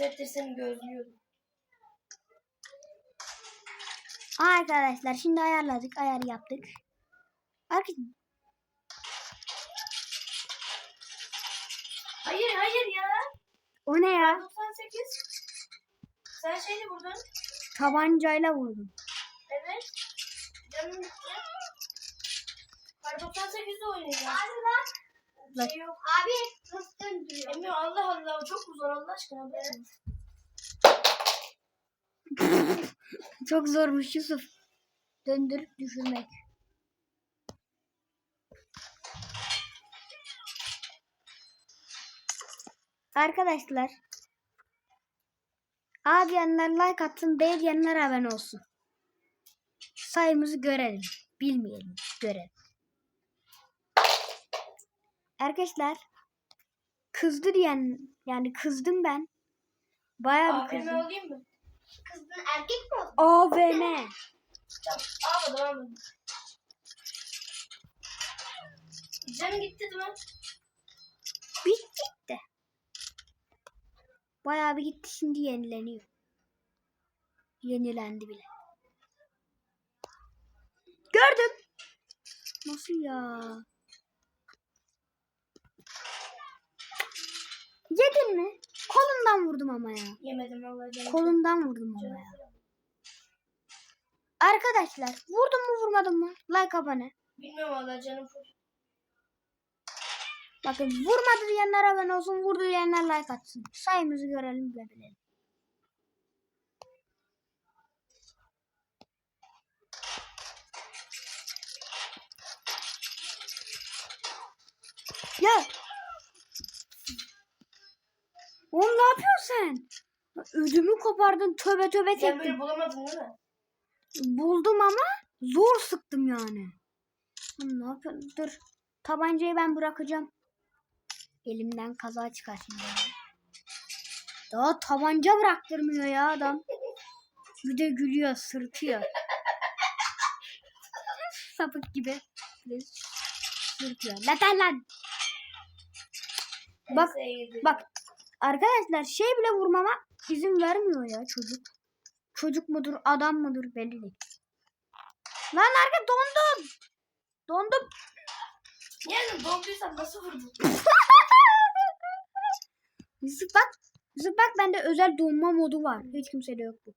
settir seni gözlüyorum. Arkadaşlar şimdi ayarladık. Ayar yaptık. Arkadaşlar Hayır hayır ya. o ne ya? 98. Sen şeyle vurdun. Tabancayla vurdum. Evet. Canım gitti. Kar 98'de oynayacağım. Şey yok. Abi nasıl döndürüyor? Emre Allah Allah çok zor Allah aşkına. Evet. Çok zormuş Yusuf. Döndürüp düşürmek. Arkadaşlar. A diyenler like atsın, B diyenler abone olsun. Sayımızı görelim. Bilmeyelim, görelim. Arkadaşlar. Kızdı diyen, yani kızdım ben. Bayağı bir AVM kızdım. olayım mı? Kızın erkek mi oldu? AVM. Almadım almadım. Canım gitti değil mi? Bitti gitti. Bayağı bir gitti şimdi yenileniyor. Yenilendi bile. Gördüm. Nasıl ya? Yedin mi? Kolundan vurdum ama ya. Yemedim vallahi canım. Kolundan vurdum ama ya. Arkadaşlar vurdum mu vurmadım mı? Like abone. Bilmiyorum vallahi canım. Bakın vurmadı diyenler abone olsun, vurdu diyenler like atsın. Sayımızı görelim ve bilelim. Ya. Sen? Ödümü kopardın töbe töbe Sen çektim. böyle bulamadın değil mi? Buldum ama zor sıktım yani. Ne yapıyorsun? Dur. Tabancayı ben bırakacağım. Elimden kaza çıkar şimdi. Daha tabanca bıraktırmıyor ya adam. Bir de gülüyor, sırtıyor. Sapık gibi. Sırtıyor. Lan lan. Bak, Neyse, iyiydi. Bak arkadaşlar şey bile vurmama izin vermiyor ya çocuk. Çocuk mudur adam mıdır belli değil. Lan arka dondum. Dondum. Yani donduysan nasıl vurdun? Yusuf bak. Yusuf bak bende özel donma modu var. Hiç kimsede yok bu.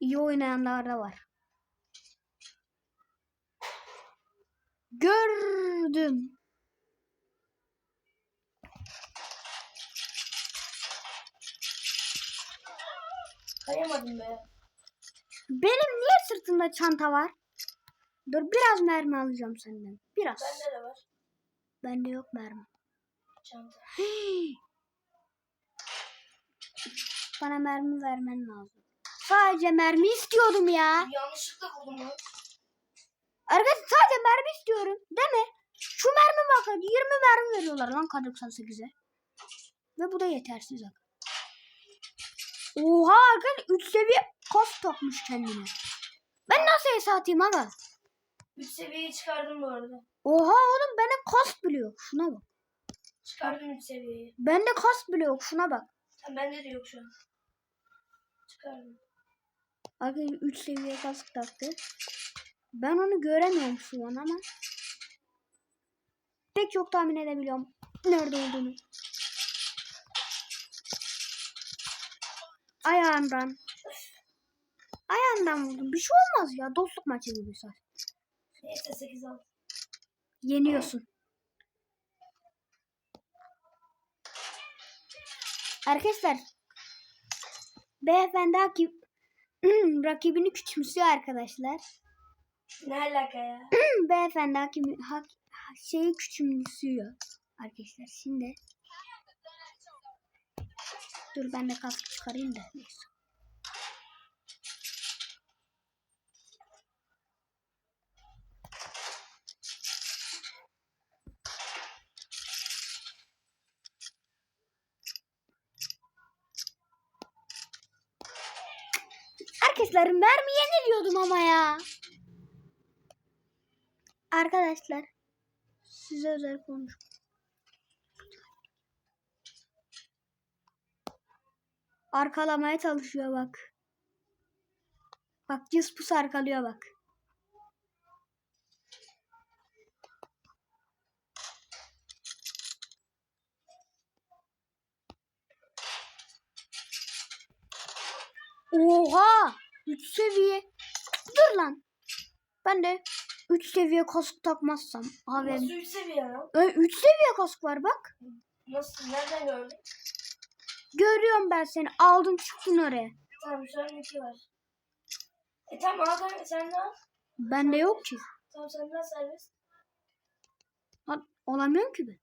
İyi oynayanlarda var. Gördüm. Kayamadım be. Benim niye sırtımda çanta var? Dur biraz mermi alacağım senden. Biraz. Bende de var. Bende yok mermi. Çanta. Bana mermi vermen lazım. Sadece mermi istiyordum ya. Yanlışlıkla vurdum lan. Arkadaşlar sadece mermi istiyorum. Değil mi? Şu mermi bakın 20 mermi veriyorlar lan K98'e. Ve bu da yetersiz. bak. Oha arkadaşlar 3 seviye kas takmış kendine. Ben nasıl hesap atayım aga? 3 seviyeyi çıkardım bu arada. Oha oğlum bende kas bile yok. Şuna bak. Çıkardım 3 seviyeyi. Bende kas bile yok. Şuna bak. Sen bende de yok şu an. Çıkardım. Arkadaşlar 3 seviye kask taktı. Ben onu göremiyorum şu an ama. Pek çok tahmin edebiliyorum. Nerede olduğunu. Ayağından. Ayağından vurdum. Bir şey olmaz ya. Dostluk maçı gibi say. Neyse 8 al. Yeniyorsun. Arkadaşlar. Beyefendi rakip, rakibini küçümsüyor arkadaşlar. Ne alaka ya? Beyefendi hakimi, hak, şeyi küçümsüyor. Arkadaşlar şimdi. Dur ben de kask çıkarayım da. Neyse. Arkadaşlar mermi yeniliyordum ama ya. Arkadaşlar size özel konuş. Arkalamaya çalışıyor bak. Bak cız pus arkalıyor bak. Oha! 3 seviye. Dur lan. Ben de 3 seviye kask takmazsam. Abi Nasıl üç seviye lan? 3 seviye kask var bak. Nasıl? Nereden gördün? Görüyorum ben seni. Aldın çıktın oraya. Tamam şu an iki var. E tamam al kanka sen de al. Bende yok ki. Tamam sen de al serbest. Lan olamıyorum ki ben.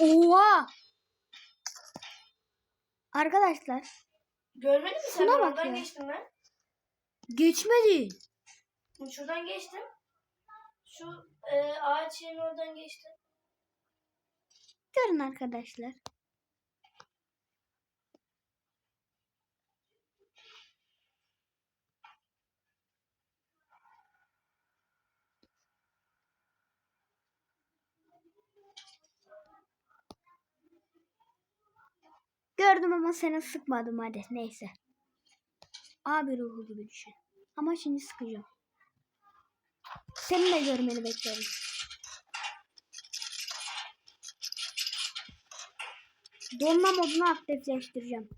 Oha! Arkadaşlar Görmedin mi sen? Şuna bak oradan ya. geçtim ben. geçmedi. Şuradan geçtim. Şu e, ağaç yerin oradan geçtim. Görün arkadaşlar. Gördüm ama seni sıkmadım hadi neyse. Abi ruhu gibi düşün. Ama şimdi sıkacağım. Seni de görmeni bekliyorum. Donma modunu aktifleştireceğim.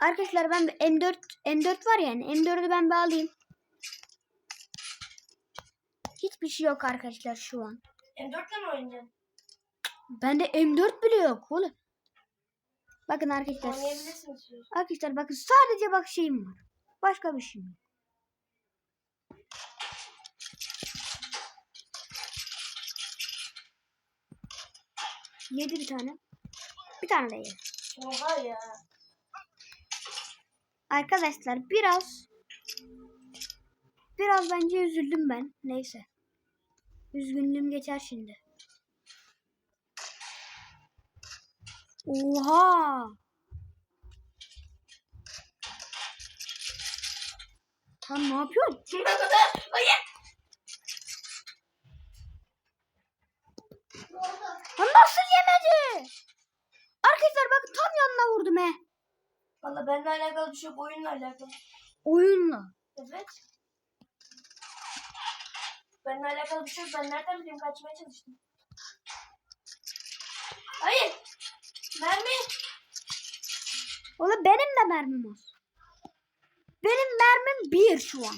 Arkadaşlar ben bir M4 M4 var yani M4'ü ben bir alayım. Hiçbir şey yok arkadaşlar şu an. M4'le mi oynayacaksın? Bende M4 bile yok oğlum. Bakın arkadaşlar. Oynayabilirsin istiyorsan. Arkadaşlar bakın sadece bak şeyim var. Başka bir şey yok. Yedi bir tane. Bir tane de yedi. Oha ya. Arkadaşlar biraz biraz bence üzüldüm ben. Neyse. Üzgünlüğüm geçer şimdi. Oha! Lan ne yapıyorsun? Hayır. Lan nasıl yemedi? Arkadaşlar bakın tam yanına vurdum he. Valla benimle alakalı bir şey yok. Oyunla alakalı. Oyunla. Evet. Benimle alakalı bir şey. Ben nereden bileyim kaçmaya çalıştım. Hayır. Mermi. Oğlum benim de mermim az. Benim mermim bir şu an.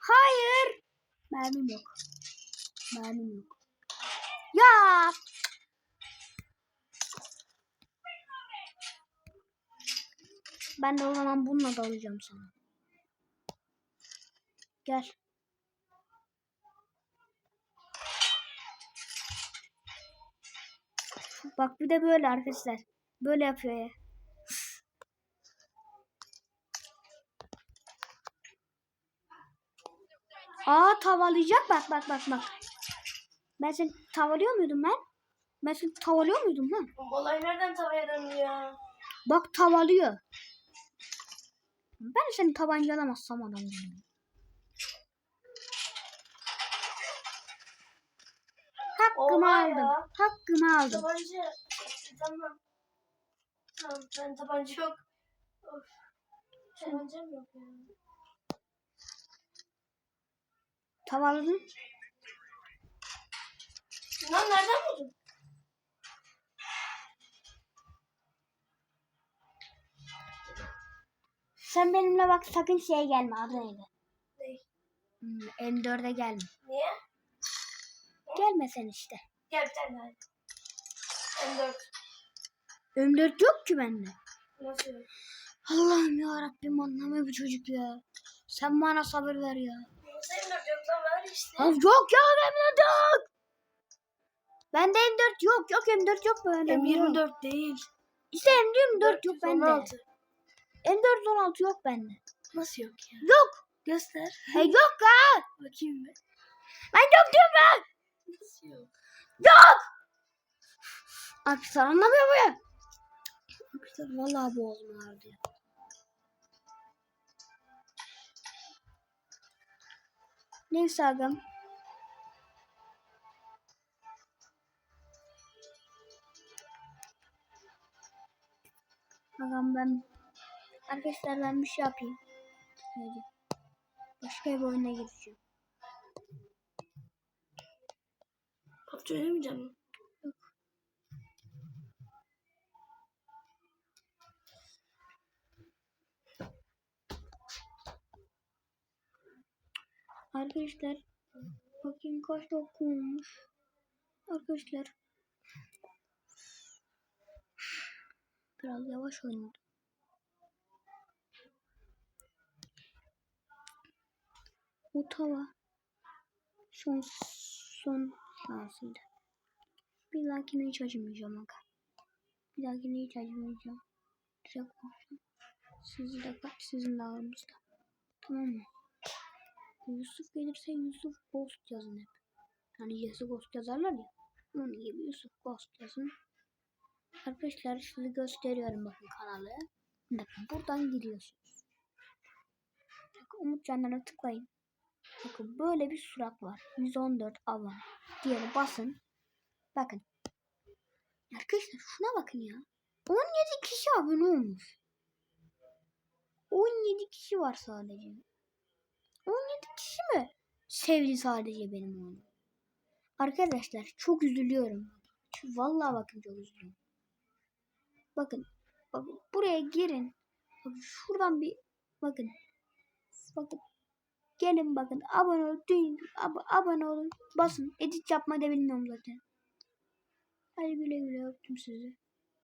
Hayır. Mermim yok. Mermim yok. Ya. Ben de o zaman bununla dalacağım sana. Gel. Bak bir de böyle arkadaşlar. Böyle yapıyor ya. Aa tavalayacak bak bak bak bak. Ben seni tavalıyor muydum ben? Ben seni tavalıyor muydum lan? Olay nereden tavaya döndü ya? Bak tavalıyor. Ben seni tabancalamazsam adam Hakkımı Oha aldım. ya. Hakkımı aldım. Tabanca. Tamam. Tamam ben tabanca yok. Of. Yok ya. Tavaladın. Lan nereden buldun? Sen benimle bak sakın şeye gelme adı neydi? Ne? Hmm, M4'e gelme. Niye? Gelme sen işte. Gel bir tane daha. M4. M4 yok ki bende. Nasıl yok? Allah'ım ya Rabbim anlamıyor bu çocuk ya. Sen bana sabır ver ya. Nasıl M4 yok lan var işte. Ya yok ya M4 yok. Bende M4 yok. Yok M4 yok. Yok. M24 değil. İşte M24 yok bende. 416. M4 16 yok bende. Nasıl yok ya? Yok. Göster. He yok ha. Bakayım bir. Ben yok diyorum ben. Nasıl yok? Arkadaşlar anlamıyor bu ya. Arkadaşlar vallahi boğazım ağrıdı. Neyse agam. Agam ben Arkadaşlar ben bir şey yapayım. Hadi. Başka bir oyuna gireceğim. Oynamayacağım mı? Arkadaşlar bakayım kaç dakika olmuş. Arkadaşlar biraz yavaş oynadım. Bu tava son son şansıydı. Bir dahakine hiç acımayacağım aga. Bir dahakine hiç acımayacağım. Direkt konuşacağım. Sizi de sizin de aranızda. Tamam mı? Yusuf gelirse Yusuf Ghost yazın hep. Hani Yusuf Ghost yazarlar ya. Onun gibi Yusuf Ghost yazın. Arkadaşlar size gösteriyorum bakın kanalı. Bakın buradan gidiyorsunuz. Bakın Umut Canlar'a tıklayın. Bakın böyle bir surat var. 114 abone. Diğeri basın. Bakın. Arkadaşlar şuna bakın ya. 17 kişi abone olmuş. 17 kişi var sadece. 17 kişi mi sevdi sadece benim oyunu? Arkadaşlar çok üzülüyorum. Vallahi bakın çok üzülüyorum. Bakın. Bakın buraya girin. Bakın şuradan bir bakın. Bakın. Gelin bakın abone olun. Ab abone olun. Basın. Edit yapmayı da bilmiyorum zaten. Hadi güle güle öptüm sizi.